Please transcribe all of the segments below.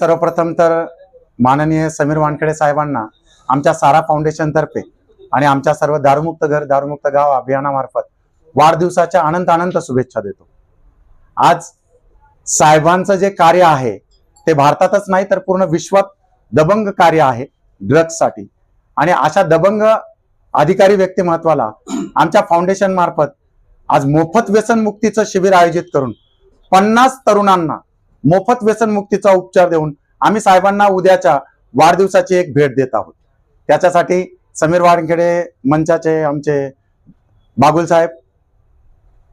सर्वप्रथम तर माननीय समीर वानखेडे साहेबांना आमच्या सारा फाउंडेशन तर्फे आणि आमच्या सर्व दारूमुक्त घर दारूमुक्त गाव अभियानामार्फत वाढदिवसाच्या अनंत अनंत शुभेच्छा देतो. आज साहेबांचं जे कार्य आहे ते भारतातच नाही तर पूर्ण विश्वात दबंग कार्य आहे ड्रग्जसाठी आणि अशा दबंग अधिकारी व्यक्तिमत्वाला आमच्या फाउंडेशन मार्फत आज मोफत व्यसनमुक्तीचं शिबिर आयोजित करून पन्नास तरुणांना मोफत व्यसनमुक्तीचा उपचार देऊन आम्ही साहेबांना उद्याच्या वाढदिवसाची एक भेट देत आहोत. त्याच्यासाठी समीर वाडखेडे मंचाचे आमचे बागुल साहेब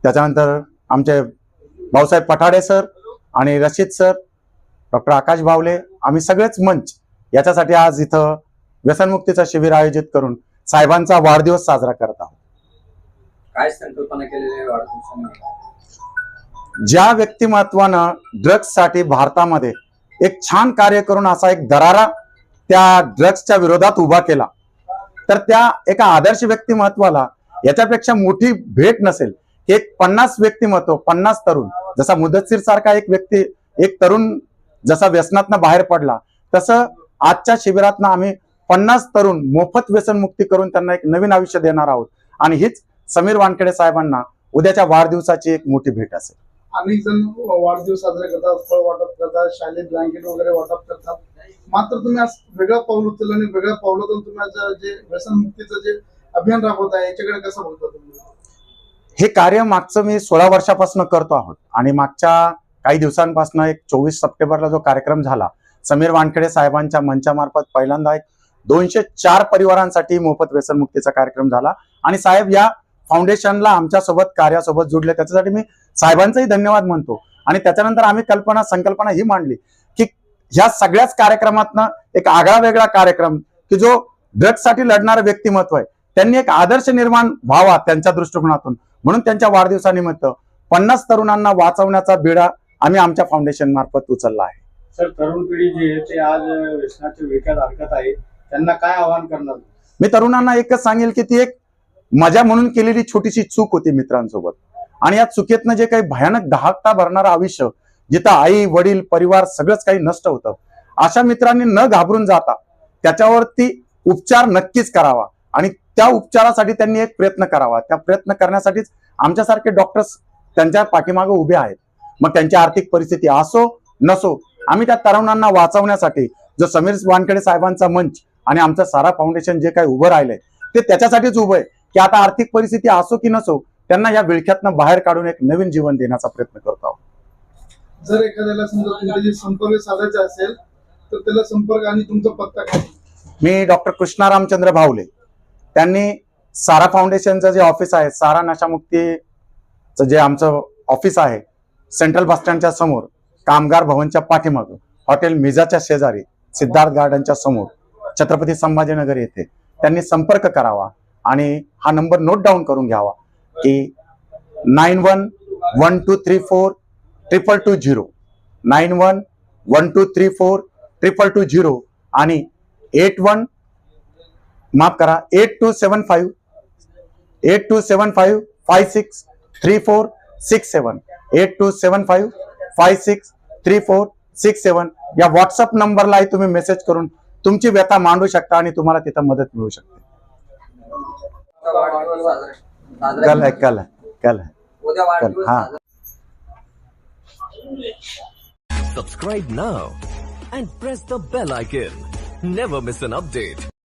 त्याच्यानंतर आमचे भाऊसाहेब पठाडे सर आणि रशीद सर डॉक्टर आकाश भावले आम्ही सगळेच मंच याच्यासाठी आज इथं व्यसनमुक्तीचं शिबिर आयोजित करून साहेबांचा वाढदिवस साजरा करत आहोत. काय संकल्पना केलेली ज्या व्यक्तिमत्वानं ड्रग्जसाठी भारतामध्ये एक छान कार्य करून असा एक दरारा त्या ड्रग्जच्या विरोधात उभा केला तर त्या एका आदर्श व्यक्तिमत्वाला याच्यापेक्षा मोठी भेट नसेल. की एक पन्नास व्यक्तिमत्व पन्नास तरुण जसा मुदतसीर सारखा एक व्यक्ती एक तरुण जसा व्यसनातनं बाहेर पडला तसं आजच्या शिबिरातनं आम्ही पन्नास तरुण मोफत व्यसनमुक्ती करून त्यांना एक नवीन आयुष्य देणार आहोत. आणि हीच समीर वानखेडे साहेबांना उद्याच्या वाढदिवसाची एक मोठी भेट असेल. अनेक जण वाढदिवस साजरे करतात फळ वाटप करतात शालेय ब्लँकेट वगैरे वाटप करतात. मात्र तुम्ही आज वेगळं पाऊल उचललं आणि वेगळ्या पावलातून तुम्ही जे व्यसनमुक्तीचं जे अभियान राबवत आहे याच्याकडे कसं बघता तुम्ही? हे कार्य मागचं मी सोळा वर्षापासून करतो आहोत. आणि मागच्या काही दिवसांपासून एक चोवीस सप्टेंबरला जो कार्यक्रम झाला समीर वानखेडे साहेबांच्या मंचामार्फत पहिल्यांदा एक दोनशे चार परिवारांसाठी मोफत व्यसनमुक्तीचा कार्यक्रम झाला. आणि साहेब या फाउंडेशनला आमच्यासोबत कार्यासोबत जुडले. त्याच्यासाठी मी साहेबांचाही धन्यवाद म्हणतो. आणि त्याच्यानंतर आम्ही कल्पना संकल्पना ही मांडली की ह्या सगळ्याच कार्यक्रमातनं एक आगळा वेगळा कार्यक्रम की जो ड्रग्जसाठी लढणारं व्यक्तिमत्व आहे. त्यांनी एक आदर्श निर्माण व्हावा त्यांच्या दृष्टिकोनातून. म्हणून त्यांच्या वाढदिवसानिमित्त पन्नास तरुणांना वाचवण्याचा बिडा आम्ही आमच्या फाउंडेशन मार्फत उचलला आहे. सर तरुण पिढी जी आहे ते आज व्यसनाच्या विळख्यात अडकत आहे. त्यांना काय आवाहन करणार? मी तरुणांना एकच सांगेल की ती एक मजा म्हणून केलेली छोटीशी चूक होती मित्रांसोबत. आणि या चुकीतनं जे काही भयानक दहाकता भरणारं आयुष्य जिथं आई वडील परिवार सगळंच काही नष्ट होतं अशा मित्रांनी न घाबरून जाता त्याच्यावरती उपचार नक्कीच करावा. आणि त्या उपचारासाठी त्यांनी एक प्रयत्न करावा. त्या प्रयत्न करण्यासाठीच आमच्यासारखे डॉक्टर्स त्यांच्या पाठीमागे उभे आहेत. मग त्यांची आर्थिक परिस्थिती असो नसो आम्ही त्या तरुणांना वाचवण्यासाठी जो समीर वानखेडे साहेबांचा मंच आणि आमचं सारा फाउंडेशन जे काही उभं राहिलंय ते त्याच्यासाठीच उभं आहे. की आता आर्थिक परिस्थिती असो की नसो त्यांना या विळख्यातनं बाहेर काढून एक नवीन जीवन देण्याचा प्रयत्न करतो आहोत. जर एखाद्याला समजा तुमच्याशी संपर्क साधायचा असेल तर त्याला संपर्क आणि तुमचा पत्ता काय? मी डॉक्टर कृष्णा रामचंद्र भावले त्यांनी सारा फाउंडेशनचं जे ऑफिस आहे सारा नशामुक्तीचं जे आमचं ऑफिस आहे सेंट्रल बस स्टँडच्या समोर कामगार भवनच्या पाठीमागं हॉटेल मिजाच्या शेजारी सिद्धार्थ गार्डनच्या समोर छत्रपती संभाजीनगर येथे त्यांनी संपर्क करावा. आणि हा नंबर नोट डाऊन करून घ्यावा की nine one one two three four triple two zero. Nine one one two three four triple two zero आणि एट वन माफ करा eight two seven five eight two seven five five six three four six seven. Eight two seven five five six three four six seven. या WhatsApp नंबरलाही तुम्ही message करून तुमची व्यथा मांडू शकता आणि तुम्हाला तिथं मदत मिळू शकते. कल है है है हा. Subscribe now and press the bell icon. Never miss an update.